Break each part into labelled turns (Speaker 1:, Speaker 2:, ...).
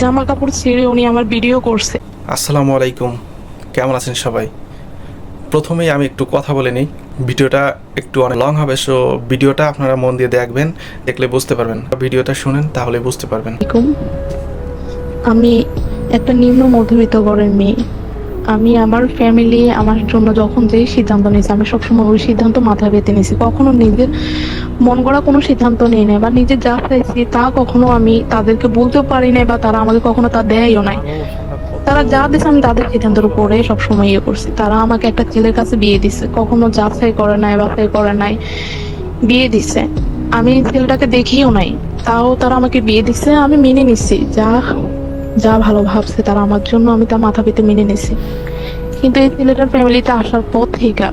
Speaker 1: জামা কাপড় ছেড়ে উনি আমার ভিডিও করছে।
Speaker 2: আসসালামু আলাইকুম। কেমন আছেন সবাই? প্রথমেই আমি একটু কথা বলে নিই। ভিডিওটা একটু অনেক লং হবে সো ভিডিওটা আপনারা মন দিয়ে দেখবেন দেখলে বুঝতে পারবেন। ভিডিওটা শুনেন তাহলে বুঝতে পারবেন।
Speaker 1: আমি একটা নিম্ন মধ্যবিত্ত ঘরের মেয়ে। আমি আমার ফ্যামিলি আমার জন্য যখন যেই সিদ্ধান্ত নিয়েছি আমি সবসময় ওই সিদ্ধান্ত মাথায় পেতে নিয়েছি। কখনো নিজের মন গড়া কোনো সিদ্ধান্ত নেই নাই বা নিজে যা চাইছি তা কখনো আমি তাদেরকে বলতেও পারি নাই বা তারা আমাকে কখনো তা দেয়ও নাই। তারা যা দিছে আমি তাদের সিদ্ধান্তের উপরে সবসময় ইয়ে করছি। তারা আমাকে একটা ছেলের কাছে বিয়ে দিছে। কখনো যাচাই করে নাই বা বাছাই করে নাই, বিয়ে দিছে। আমি ছেলেটাকে দেখিও নাই। তাও তারা আমাকে বিয়ে দিছে, আমি মেনে নিছি। যা যা ভালো ভাবছে তারা আমার জন্য, আমি তা মাথা পেতে মেনে নিছি। কিন্তু এই ছেলেটার ফ্যামিলিতে আসার পর থেকে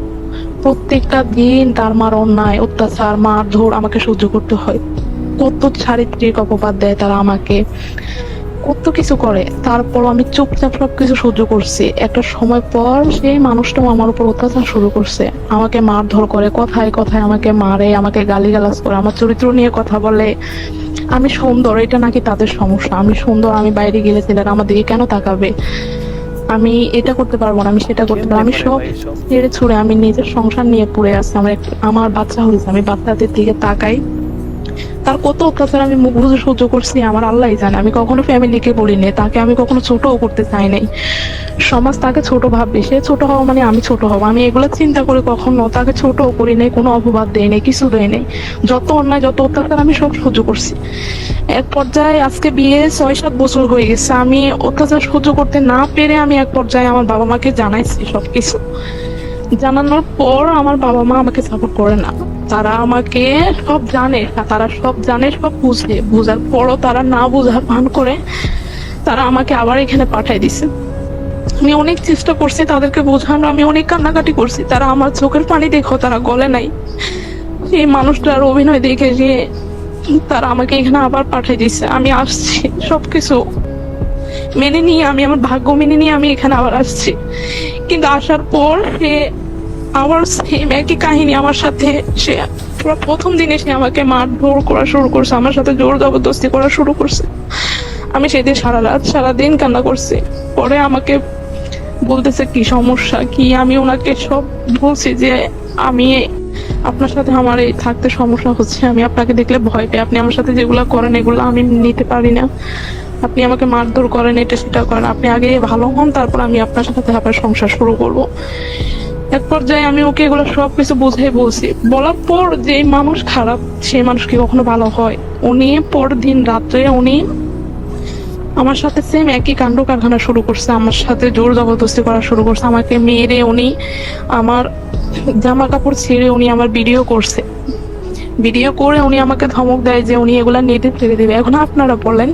Speaker 1: প্রত্যেকটা দিন তার মার অন্যায়, অত্যাচার, মারধর আমাকে সহ্য করতে হয়। কত চারিত্রিক অপবাদ দেয় তারা আমাকে। কত কিছু করে, তারপর আমি চুপচাপ সব কিছু সহ্য করছি। একটা সময় পর সেই মানুষটাও আমার উপর অত্যাচার শুরু করছে। আমাকে মারধর করে, কথায় কথায় আমাকে মারে, আমাকে গালিগালাজ করে, আমার চরিত্র নিয়ে কথা বলে। আমি সুন্দর, এটা নাকি তাদের সমস্যা। আমি সুন্দর, আমি বাইরে গেলে ছেলেরা আমার দিকে কেন তাকাবে? আমি এটা করতে পারব না, আমি সেটা করতে পারব আমি সব ছেড়ে ছুড়ে আমি নিজের সংসার নিয়ে পড়ে আছি। আমার আমার বাচ্চা হয়েছে, আমি বাচ্চাদের দিকে তাকাই। তার কত অত্যাচার আমি মুখ বুঝে সহ্য করছি, আমার আল্লাহ জানে। আমি কখনো ফ্যামিলিকে বলিনি, তাকে আমি কখনো ছোটও করতে চাই নাই সমাজ তাকে ছোট ভাববে, সে ছোট হওয়া মানে আমি ছোট হব। আমি এগুলো চিন্তা করে কখনো, তাকে ছোটও করি নাই, কোনো অপবাদ দেয় নাই, কিছু দেয় নাই। যত অন্যায়, যত অত্যাচার আমি সব সহ্য করছি। এক পর্যায়ে আজকে বিয়ে ছয় সাত বছর হয়ে গেছে, আমি অত্যাচার সহ্য করতে না পেরে আমি এক পর্যায়ে আমার বাবা মাকে জানাইছি সবকিছু। জানানোর পর আমার বাবা মা আমাকে সাপোর্ট করে না। তারা আমাকে সব জানে তারা সব জানে, সব বুঝে। বুঝার পরও তারা না বুঝার ভান করে তারা আমাকে আবার এখানে পাঠাই দিছে। আমি অনেক চেষ্টা করছি তাদেরকে বোঝানো আমি অনেক কান্নাকাটি করছি। তারা আমার চোখের পানি দেখো তারা গলে নাই। সেই মানুষটার অভিনয় দেখে যে তারা আমাকে এখানে আবার পাঠাই দিছে। আমি আসছি, সবকিছু মেনে নিয়ে, আমি আমার ভাগ্য মেনে নিয়ে আমি এখানে আবার আসছি। কিন্তু আসার পর সে আবার সেম একই কাহিনী আমার সাথে সে পুরো প্রথম দিনে সে আমাকে মারধর করা শুরু করছে, আমার সাথে জোর জবরদস্তি করা শুরু করছে। আমি সেদিন সারা রাত সারাদিন কান্না করছি। পরে আমাকে বলতেছে, কি সমস্যা? কি? আমি ওনাকে সব বলছি যে, আমি আপনার সাথে আমার এই থাকতে সমস্যা হচ্ছে। আমি আপনাকে দেখলে ভয় পাই। আপনি আমার সাথে যেগুলো করেন, এগুলো আমি নিতে পারি না। আপনি আমাকে মারধর করেন, এটা সেটা করেন। আপনি আগে ভালো হন, তারপর আমি আপনার সাথে আবার সংসার শুরু করব। এক পর্যায়ে আমি ওকে এগুলো সব কিছু বুঝাই বলছি। বলার পর যে মানুষ খারাপ, সেই মানুষ কি কখনো ভালো হয়? উনি পরদিন রাত্রে উনি আমার সাথে সেম একই কাণ্ড কারখানা শুরু করছে, আমার সাথে জোর জবরদস্তি করা শুরু করছে, আমাকে মেরে উনি আমার জামা কাপড় ছেড়ে উনি আমার ভিডিও করছে। ভিডিও করে উনি আমাকে ধমক দেয় যে উনি এগুলো নেটে ছেড়ে দেবে। এখন আপনারা বলেন,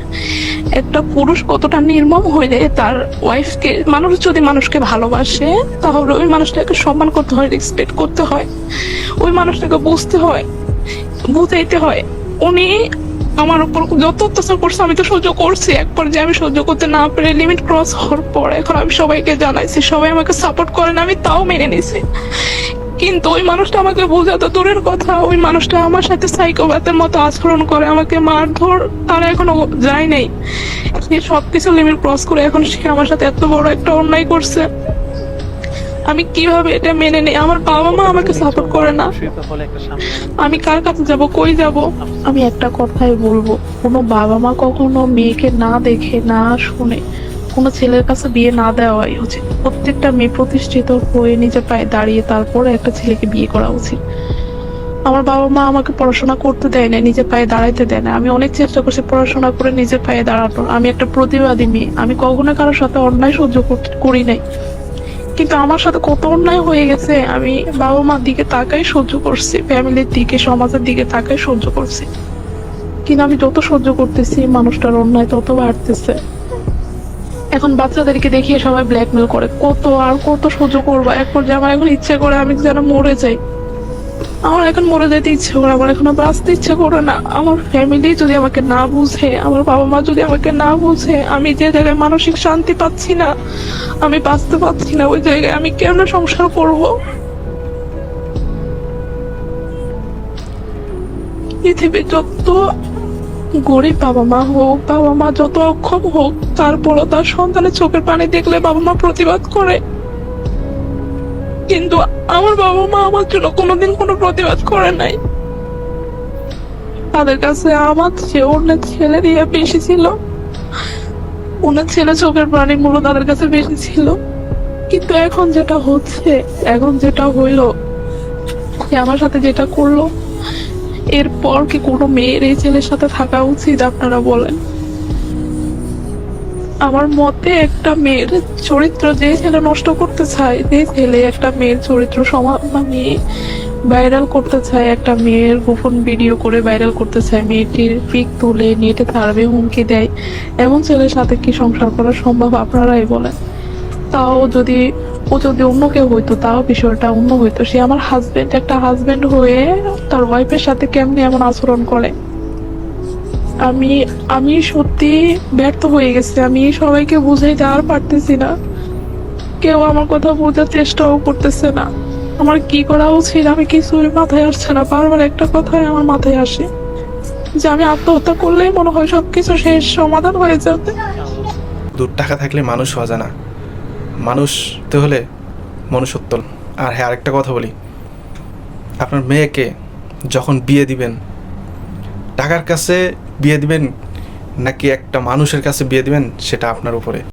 Speaker 1: একটা পুরুষ কতটা নির্মম যায় তার ওয়াইফকে মানুষ যদি মানুষকে ভালোবাসে, তাহলে ওই মানুষটাকে সম্মান করতে হয় রেসপেক্ট করতে হয়, ওই মানুষটাকে বুঝতে হয়, বুঝাইতে হয়। উনি আমার উপর যত অত্যাচার করছে, আমি তো সহ্য করছি। এক পর্যায়ে আমি সহ্য করতে না পেরে লিমিট ক্রস হওয়ার পর এখন আমি সবাইকে জানাইছি, সবাই আমাকে সাপোর্ট করেন আমি তাও মেনে নিছি। কিন্তু ওই মানুষটা আমাকে বোঝাতো দূরের কথা। ওই মানুষটা আমার সাথে সাইকোপ্যাথের মতো আচরণ করে, আমাকে মারধর তারা এখনও যায় নাই। সে সবকিছু লিমিট ক্রস করে এখন সে আমার সাথে এত বড় একটা অন্যায় করছে। আমি কীভাবে এটা মেনে নেই? আমার বাবা মা আমাকে সাপোর্ট করে না। আমি কার কাছে যাব? কই যাব? আমি একটা কথাই বলব, কোনো বাবা মা কখনো মেয়েকে না দেখে, না শুনে কোনো ছেলের কাছে বিয়ে না দেওয়াই উচিত। প্রত্যেকটা মেয়ে প্রতিষ্ঠিত হয়ে নিজের পায়ে দাঁড়িয়ে তারপরে একটা ছেলেকে বিয়ে করা উচিত। আমার বাবা মা আমাকে পড়াশোনা করতে দেয় না, নিজের পায়ে দাঁড়াইতে দেয় না। আমি অনেক চেষ্টা করছি পড়াশোনা করে নিজের পায়ে দাঁড়ানোর। আমি একটা প্রতিবাদী মেয়ে। আমি কখনো কারোর সাথে অন্যায় সহ্য করি নাই। কিন্তু আমার সাথে কত অন্যায় হয়ে গেছে, আমি বাবা মার দিকে তাকাই সহ্য করছি, ফ্যামিলির দিকে, সমাজের দিকে তাকাই সহ্য করছি। কিন্তু আমি যত সহ্য করতেছি, মানুষটার অন্যায় তত বাড়তেছে। এখন বাচ্চাদেরকে দেখিয়ে সবাই ব্ল্যাকমেল করে। কত আর কত সহ্য করব? এক পর্যায়ে আমার এখন ইচ্ছে করে আমি যেন মরে যাই। আমার এখন মরে যেতে ইচ্ছে করে, আমার এখন বাঁচতে ইচ্ছে করে না। আমার ফ্যামিলি যদি আমাকে না বুঝে, আমার বাবা মা যদি আমাকে না বুঝে, আমি যে জায়গায় মানসিক শান্তি পাচ্ছি না, আমি বাঁচতে পারছি না, ওই জায়গায় আমি কেমন সংসার করব? পৃথিবীর যত গরিব বাবা মা হোক, বাবা মা যত অক্ষম হোক, তারপরও তার সন্তানের চোখের পানি দেখলে বাবা মা প্রতিবাদ করে। কিন্তু আমার বাবা মা আমার জন্য কোনোদিন কোনো প্রতিবাদ করে নাই। তাদের কাছে আমার চেয়ে অন্যের ছেলে দিয়ে বেশি ছিল। ওনার ছেলে চোখের প্রাণী মূল্য তাদের কাছে বেশি ছিল। কিন্তু এখন যেটা হচ্ছে, এখন যেটা হইল, সে আমার সাথে যেটা করল এরপর কি কোনো মেয়ের এই ছেলের সাথে থাকা উচিত, আপনারা বলেন? আমার মতে একটা মেয়ের চরিত্র যে ছেলে নষ্ট করতে চায়, যে ছেলে একটা মেয়ের চরিত্র সমা মানে ভাইরাল করতে চায়, একটা মেয়ের গোপন ভিডিও করে ভাইরাল করতে চায়, মেয়েটির পিক তুলে নেটে ছাড়বে হুমকি দেয়, এমন ছেলের সাথে কি সংসার করা সম্ভব? আপনারাই বলেন। তাও যদি ও যদি অন্য কেউ হইতো, তাও বিষয়টা অন্য হইতো। সে আমার হাজবেন্ড একটা হাজবেন্ড হয়ে তার ওয়াইফের সাথে কেমনি এমন আচরণ করে? আমি আমি সত্যি ব্যর্থ হয়ে গেছি। আমি সবাইকে বুঝাইতে আর পারতেছি না। কেউ আমার কথা বোঝার চেষ্টাও করতেছে না। আমার কি করা উচিত? আমি কিছুই মাথায় আসছে না। বারবার একটা কথাই আমার মাথায় আসে যে আমি আত্মহত্যা করলেই মনে হয় সবকিছু শেষ, সমাধান হয়ে যাবে।
Speaker 2: দূর টাকা থাকলে মানুষ হওয়া যায় না। মানুষ তো হলে মনুষ্যত্ব আর হ্যাঁ আরেকটা কথা বলি। আপনার মেয়েকে যখন বিয়ে দিবেন, টাকার কাছে বিয়ে দিবেন নাকি একটা মানুষের কাছে বিয়ে দিবেন, সেটা আপনার উপরে।